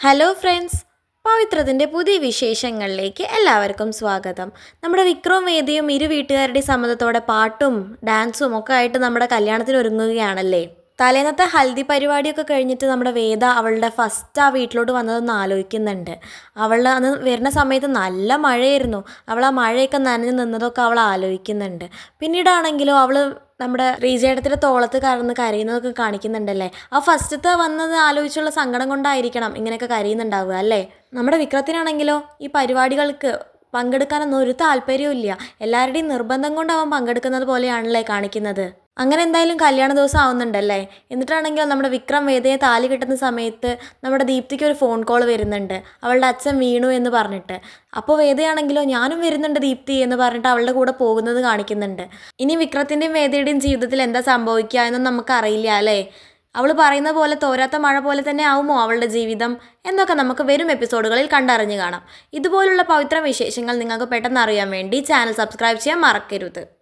Hello friends പവിത്രത്തിന്റെ പുതിയ വിശേഷങ്ങളിലേക്ക് എല്ലാവർക്കും സ്വാഗതം. നമ്മുടെ വിക്രം വേദിയും ഇരു വീട്ടുകാരുടെ സമ്മതത്തോടെ പാട്ടും ഡാൻസും ഒക്കെ ആയിട്ട് നമ്മുടെ കല്യാണത്തിന് ഒരുങ്ങുകയാണല്ലേ? തലേന്നത്തെ ഹൽദി പരിപാടിയൊക്കെ കഴിഞ്ഞിട്ട് നമ്മുടെ വേദ അവളുടെ ഫസ്റ്റ് ആ വീട്ടിലോട്ട് വന്നതൊന്ന് ആലോചിക്കുന്നുണ്ട്. അവൾ അന്ന് വരുന്ന സമയത്ത് നല്ല മഴയായിരുന്നു. അവൾ ആ മഴയൊക്കെ നനഞ്ഞ് നിന്നതൊക്കെ അവൾ ആലോചിക്കുന്നുണ്ട്. പിന്നീടാണെങ്കിലോ അവൾ നമ്മുടെ റീജേടത്തിന്റെ തോളത്ത് കറന്ന് കരയുന്നതൊക്കെ കാണിക്കുന്നുണ്ടല്ലേ? ആ ഫസ്റ്റത്തെ വന്നത് ആലോചിച്ചുള്ള സങ്കടം കൊണ്ടായിരിക്കണം ഇങ്ങനെയൊക്കെ കരയുന്നുണ്ടാവുക അല്ലേ? നമ്മുടെ വിക്രത്തിനാണെങ്കിലോ ഈ പരിപാടികൾക്ക് പങ്കെടുക്കാനൊന്നും ഒരു താല്പര്യവും ഇല്ല എല്ലാവരുടെയും നിർബന്ധം കൊണ്ട് അവൻ പങ്കെടുക്കുന്നത് പോലെയാണല്ലേ കാണിക്കുന്നത്. അങ്ങനെ എന്തായാലും കല്യാണ ദിവസം ആവുന്നുണ്ടല്ലേ? എന്നിട്ടാണെങ്കിൽ നമ്മുടെ വിക്രം വേദയെ താലി കിട്ടുന്ന സമയത്ത് നമ്മുടെ ദീപ്തിക്ക് ഒരു ഫോൺ കോൾ വരുന്നുണ്ട്. അവളുടെ അച്ഛൻ വീണു എന്ന് പറഞ്ഞിട്ട്. അപ്പോൾ വേദയാണെങ്കിലോ ഞാനും വരുന്നുണ്ട് ദീപ്തി എന്ന് പറഞ്ഞിട്ട് അവളുടെ കൂടെ പോകുന്നത് കാണിക്കുന്നുണ്ട്. ഇനി വിക്രത്തിന്റെയും വേദയുടെയും ജീവിതത്തിൽ എന്താ സംഭവിക്കുക എന്നൊന്നും നമുക്കറിയില്ല അല്ലേ? അവൾ പറയുന്ന പോലെ തോരാത്ത മഴ പോലെ തന്നെ ആവുമോ അവളുടെ ജീവിതം? എന്നൊക്കെ നമുക്ക് വരും എപ്പിസോഡുകളിൽ കണ്ടറിഞ്ഞു കാണാം. ഇതുപോലുള്ള പവിത്ര വിശേഷങ്ങൾ നിങ്ങൾക്ക് പെട്ടെന്ന് അറിയാൻ വേണ്ടി ചാനൽ സബ്സ്ക്രൈബ് ചെയ്യാൻ മറക്കരുത്.